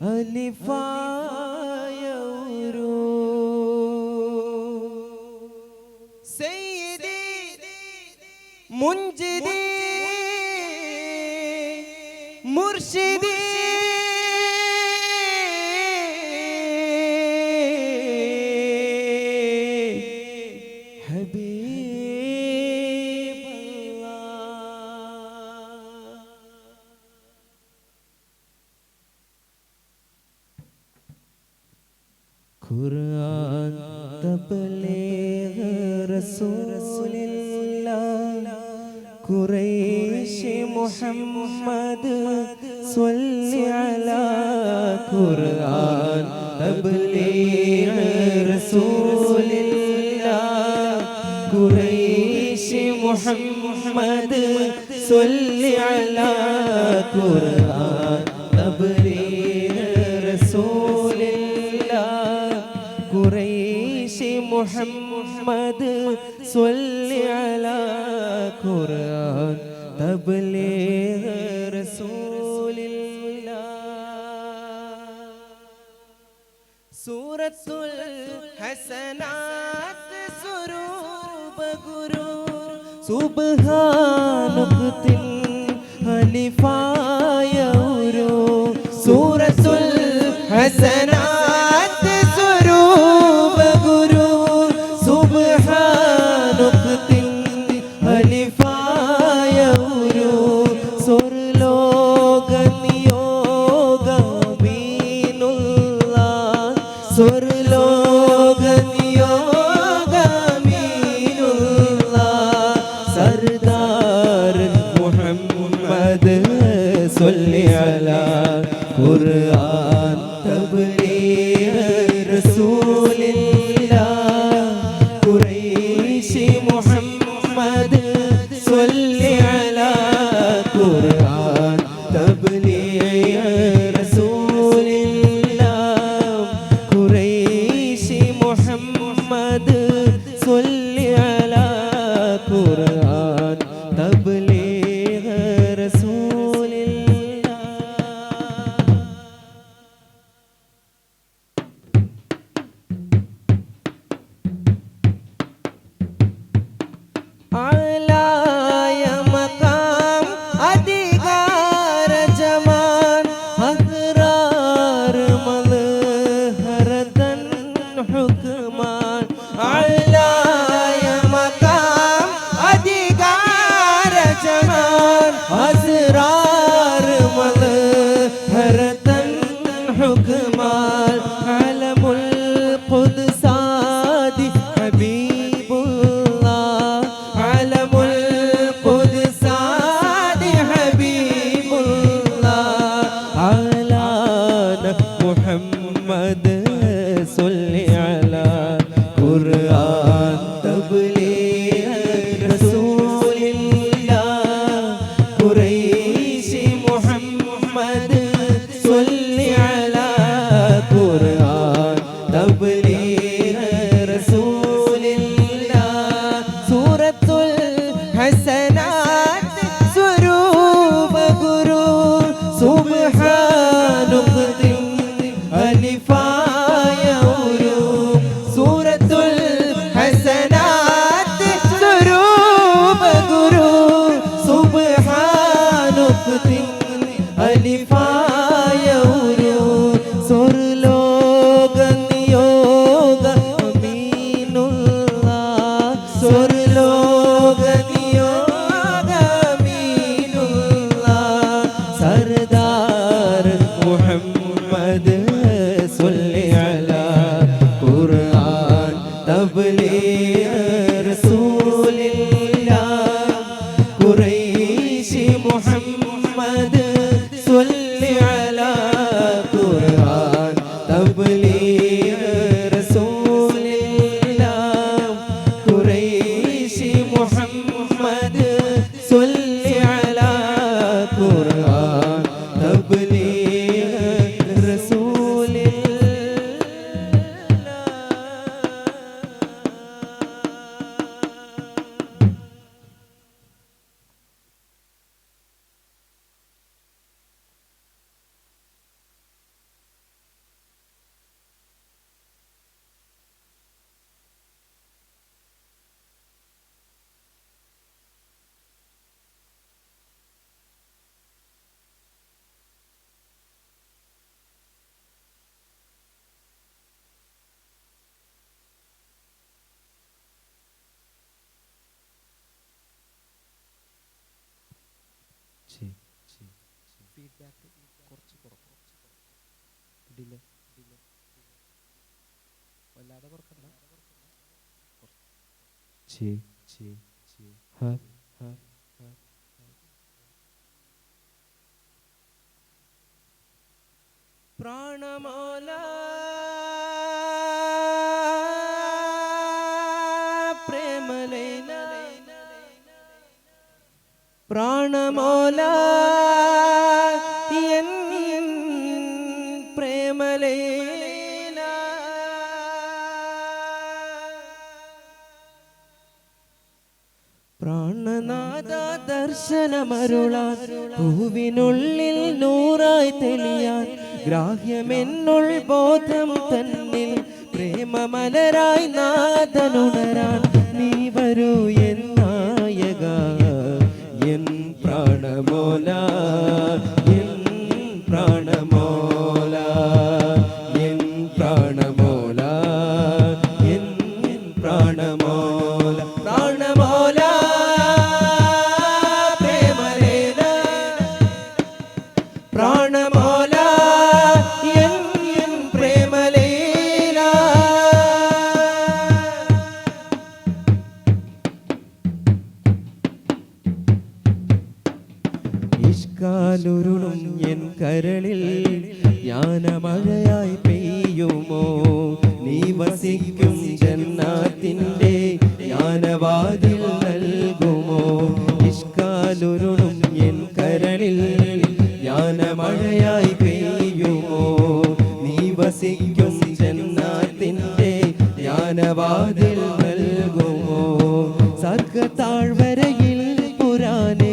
ಅಲಿಫಾಯರು ಮುಂಜಿ ഖുർആൻ തബ്ലീഗ് റസൂലില്ലാ ഖുറൈശി മുഹമ്മദ് സല്ലി അലാ ഖുർആൻ തബ്ലീഗ് റസൂലില്ലാ ഖുറൈശി മുഹമ്മദ് സല്ലി അലാ ഖുർആൻ തബ്ലീഗ് हसनात सुरूप गुरु സുബ്ഹാനുഖ്തിൽ ഹലിഫായ ഒരു സൂറത്തുൽ ഹസന محمد صل على ഫീഡ്ബാക്ക് കുറച്ച് കുറക്കും ഡിലേ ഡിലേ വല്ലാതെ കുറക്കണ്ട പ്രാണമാല പ്രാണമോല പ്രേമലേന പ്രാണനാഥ ദർശനമരുളാൻ പൂവിനുള്ളിൽ നൂറായി തെളിയാൻ ഗ്രാഹ്യമെന്നുൾ ബോധം തന്നിൽ പ്രേമമലരായി നാഥനുണരാൻ നീ വരൂ എന്ന് പ്രാണമോല പ്രാണമോ കരയിൽ പുരാനെ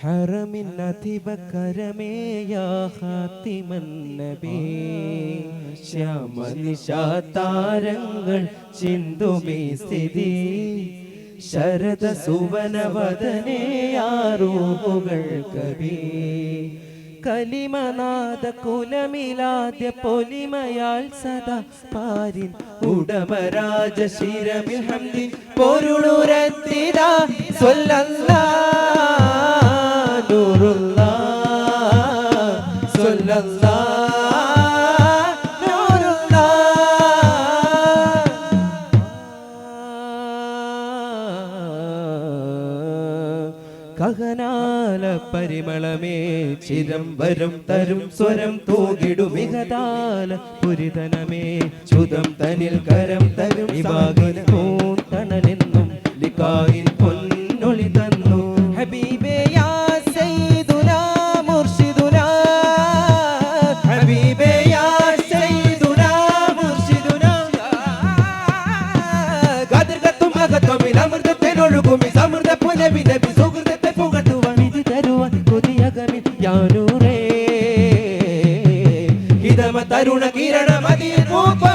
ഹറമിൻ അധിപകരമേയാ ഹാത്തിമൻ നബി. ശ്യാമനിശാതാരങ്ങൾ ചിന്തുമേ സ്ഥിതി. ശരദ സുവനവദനേയാറൂപുകൾ കവി. കലിമനാഥ കുലമിലാദ്യ പൊലിമയാൽ സദാ പാരിൻ. ഉടമരാജ ശിരമിഹന്തി പൊരുളുരത്തിത സ്വല്ലല്ലാ. നൂറുള്ള കഹനാല പരിമളമേ ചിദംബരം തരും സ്വരം തൂകിടും മികതാല പുരിതനമേ. ചുതം തനിൽ കരം തരും ഇവാകിൻ തണലെന്നും ലിക്കായി പുലവി നബി സുഹൃത്തെ പുകട്ടുവാൻ ഇത് തരുവാൻ കൊതിയകമിൽ ഞാനൂറേ ഹിതമ തരുണ കിരണ കിരണമതിയിൽ പൂപ്പ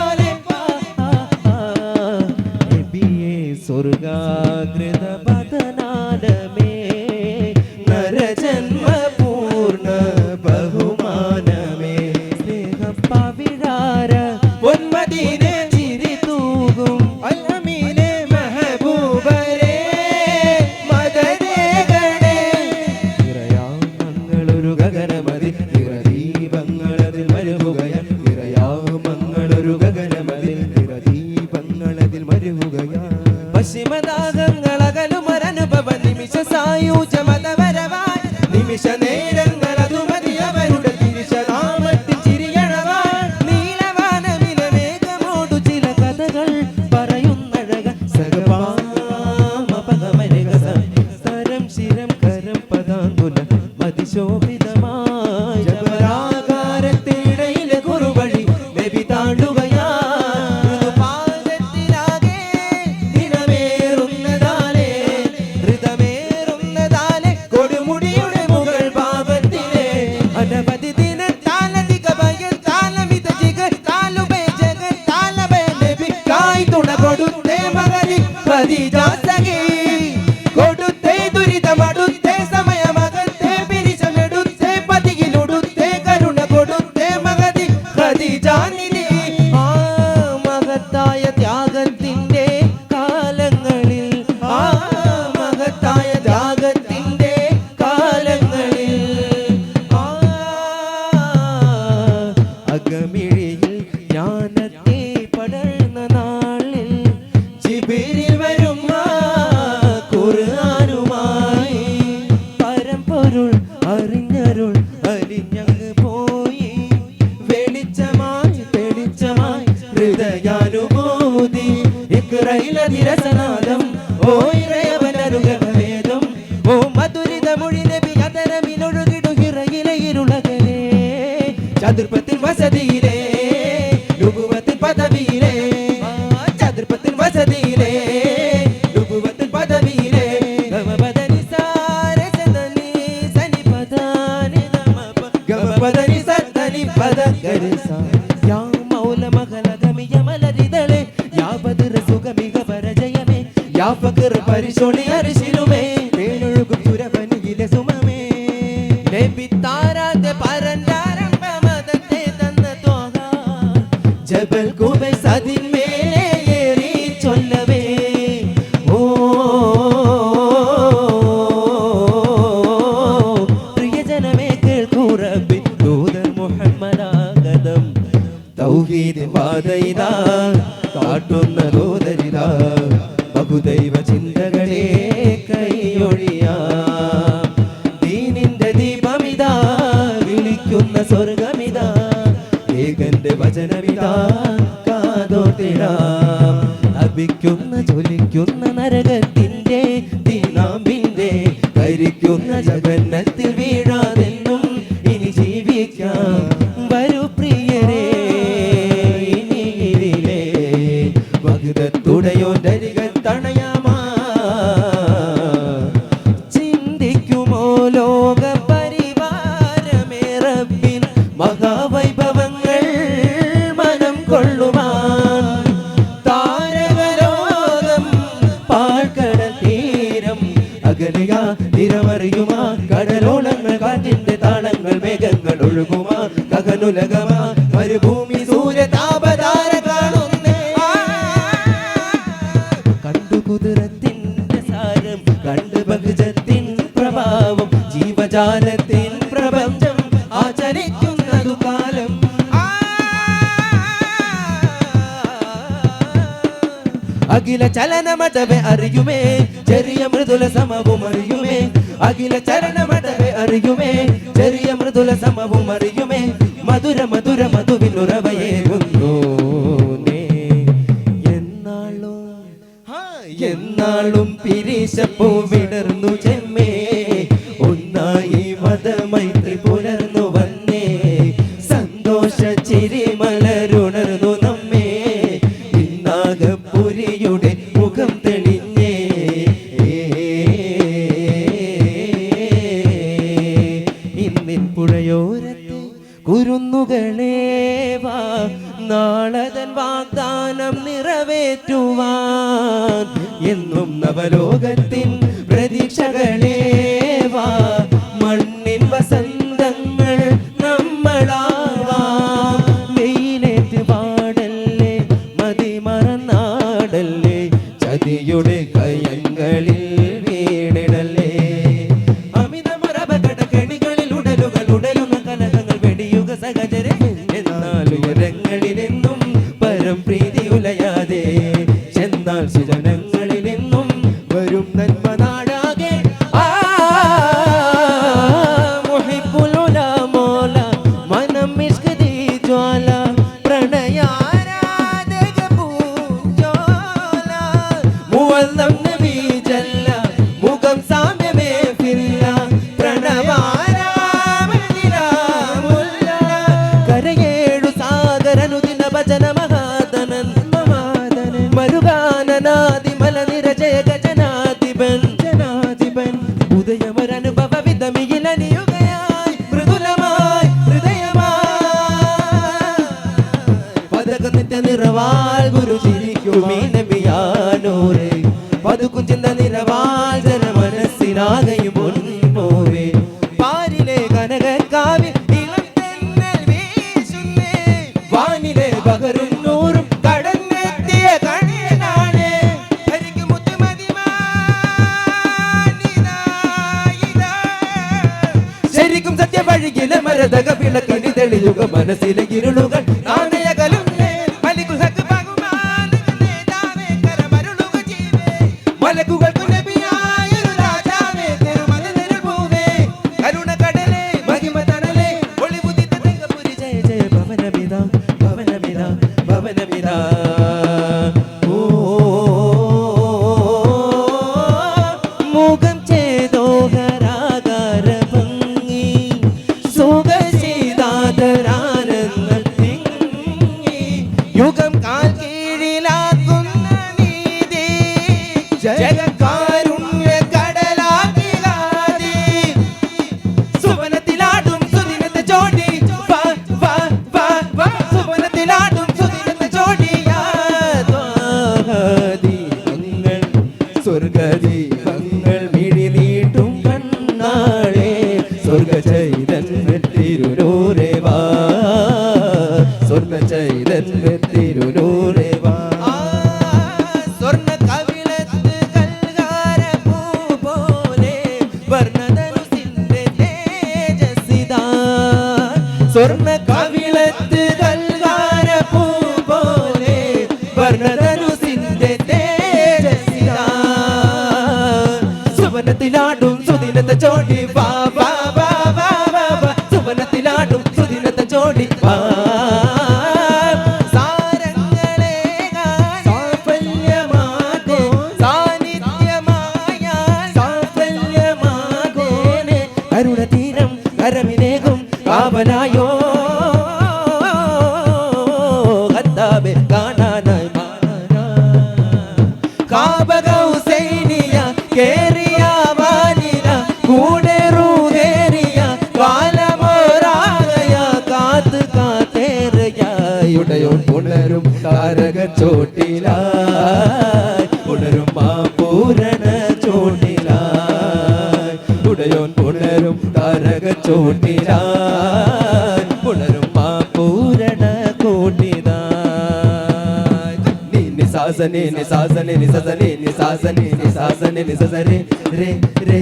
യാ ഫഖർ പരിശോണി അരിശിലോ ലഭിക്കുന്ന ജ്വലിക്കുന്ന നരകത്തിൽ ചലന മടവേ അറിയുമേ. ചെറിയ മൃദുല സമവും അറിയുമേ. അഖില ചരണമടവെ അറിയുമേ. ചെറിയ മൃദുല സമവും അറിയുമേ. മധുര മധുര മധുവിൽ ഉറവയേകുന്നു എന്നാളും എന്നാളും പിരിശപ്പൂ നിറവാൽ ഗുരു ചിരിക്കുമീനബിയാനോരെ പതുക്കും ചിന്ത ജന മനസ്സിനാകയും ഒന്നോവേ പാരിലെ കനകക്കാവിൽ വാനിലെ പകരും നൂറും കടന്നെത്തിയ കണ്ണനാണ്. ശരിക്കും സത്യം വഴികിലെ മരതക വിളക്കിന് തെളിയുക മനസ്സിലെ ഇരുളുകൾ vida. ചൂട്ടിരാൻ പുണരുമാ പൂരണ കൂട്ടിരാ നിസാസനെ നിസാസനെ നിസസനെ നിസാസനെ നിസാസനെ നിസസരെ രേ രേ